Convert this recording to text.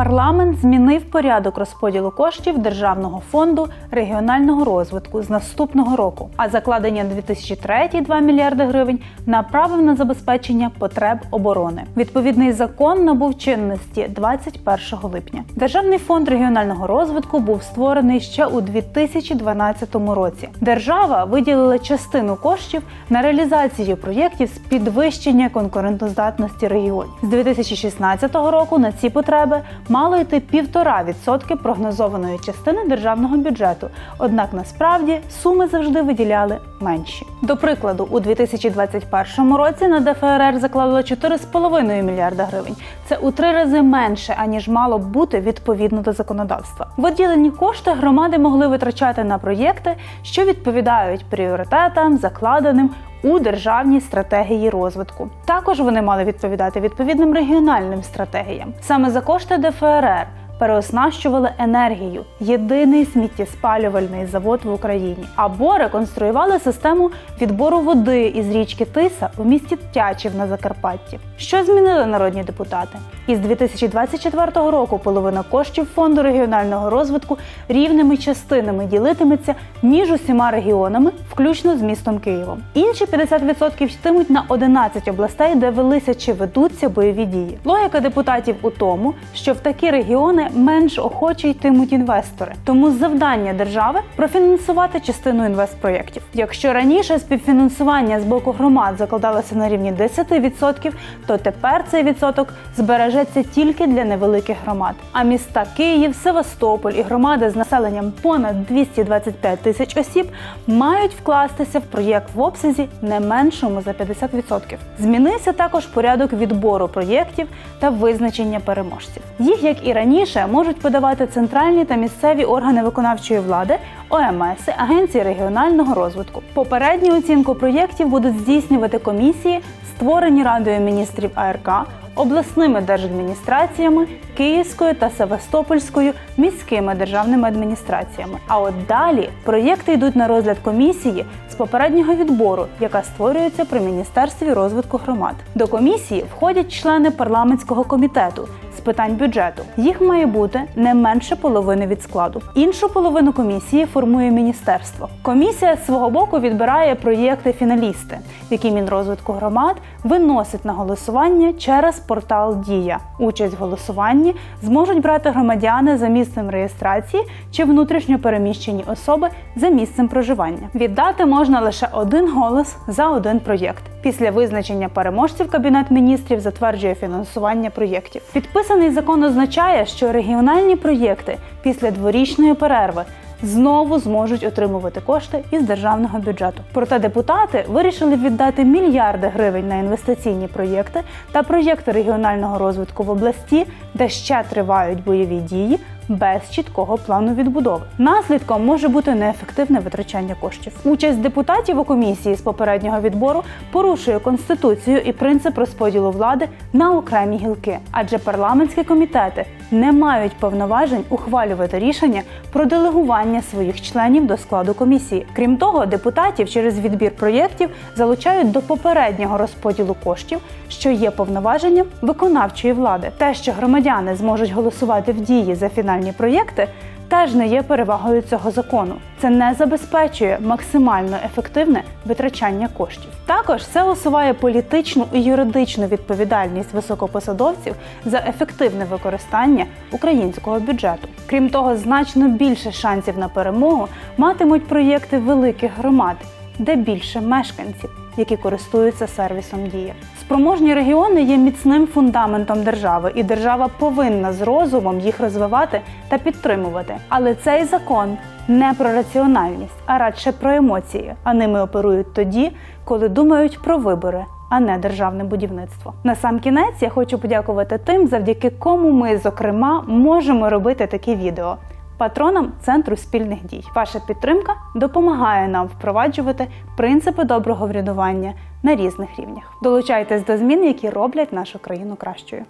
Парламент змінив порядок розподілу коштів Державного фонду регіонального розвитку з наступного року, а закладення на 2003 2 мільярди гривень направив на забезпечення потреб оборони. Відповідний закон набув чинності 21 липня. Державний фонд регіонального розвитку був створений ще у 2012 році. Держава виділила частину коштів на реалізацію проєктів з підвищення конкурентоздатності регіонів. З 2016 року на ці потреби мало йти півтора відсотки прогнозованої частини державного бюджету. Однак насправді суми завжди виділяли менші. До прикладу, у 2021 році на ДФРР закладено 4,5 мільярда гривень. Це у три рази менше аніж мало бути відповідно до законодавства. Виділені кошти громади могли витрачати на проєкти, що відповідають пріоритетам, закладеним у державній стратегії розвитку. Також вони мали відповідати відповідним регіональним стратегіям. Саме за кошти ДФРР переоснащували енергію, єдиний сміттєспалювальний завод в Україні, або реконструювали систему відбору води із річки Тиса у місті Тячів на Закарпатті. Що змінили народні депутати? Із 2024 року половина коштів фонду регіонального розвитку рівними частинами ділитиметься між усіма регіонами, включно з містом Києвом. Інші 50% йтимуть на 11 областей, де велися чи ведуться бойові дії. Логіка депутатів у тому, що в такі регіони менш охоче йтимуть інвестори. Тому завдання держави профінансувати частину інвестпроєктів. Якщо раніше співфінансування з боку громад закладалося на рівні 10%, то тепер цей відсоток збережеться тільки для невеликих громад. А міста Київ, Севастополь і громади з населенням понад 225 тисяч осіб мають вкластися в проєкт в обсязі не меншому за 50%. Змінився також порядок відбору проєктів та визначення переможців. Їх, як і раніше, можуть подавати центральні та місцеві органи виконавчої влади, ОМС, агенції регіонального розвитку. Попередню оцінку проєктів будуть здійснювати комісії, створені Радою міністрів АРК, обласними держадміністраціями, Київською та Севастопольською міськими державними адміністраціями. А от далі проєкти йдуть на розгляд комісії з попереднього відбору, яка створюється при міністерстві розвитку громад. До комісії входять члени парламентського комітету з питань бюджету. Їх має бути не менше половини від складу. Іншу половину комісії формує міністерство. Комісія з свого боку відбирає проєкти фіналісти, які Мінрозвитку громад виносить на голосування через портал Дія. Участь в голосуванні зможуть брати громадяни за місцем реєстрації чи внутрішньо переміщені особи за місцем проживання. Віддати можна лише один голос за один проєкт. Після визначення переможців Кабінет міністрів затверджує фінансування проєктів. Підписаний закон означає, що регіональні проєкти після дворічної перерви знову зможуть отримувати кошти із державного бюджету. Проте депутати вирішили віддати мільярди гривень на інвестиційні проєкти та проєкти регіонального розвитку в області, де ще тривають бойові дії. Без чіткого плану відбудови наслідком може бути неефективне витрачання коштів. Участь депутатів у комісії з попереднього відбору порушує конституцію і принцип розподілу влади на окремі гілки, адже парламентські комітети не мають повноважень ухвалювати рішення про делегування своїх членів до складу комісії. Крім того, депутатів через відбір проєктів залучають до попереднього розподілу коштів, що є повноваженням виконавчої влади. Те, що громадяни зможуть голосувати в дії за фінальні проєкти. Теж не є перевагою цього закону. Це не забезпечує максимально ефективне витрачання коштів. Також це усуває політичну і юридичну відповідальність високопосадовців за ефективне використання українського бюджету. Крім того, значно більше шансів на перемогу матимуть проєкти великих громад, де більше мешканців, які користуються сервісом Дія. Спроможні регіони є міцним фундаментом держави, і держава повинна з розумом їх розвивати та підтримувати. Але цей закон не про раціональність, а радше про емоції. А ними оперують тоді, коли думають про вибори. А не державне будівництво. На сам кінець я хочу подякувати тим, завдяки кому ми, зокрема, можемо робити такі відео. Патронам центру спільних дій. Ваша підтримка допомагає нам впроваджувати принципи доброго врядування на різних рівнях. Долучайтесь до змін, які роблять нашу країну кращою.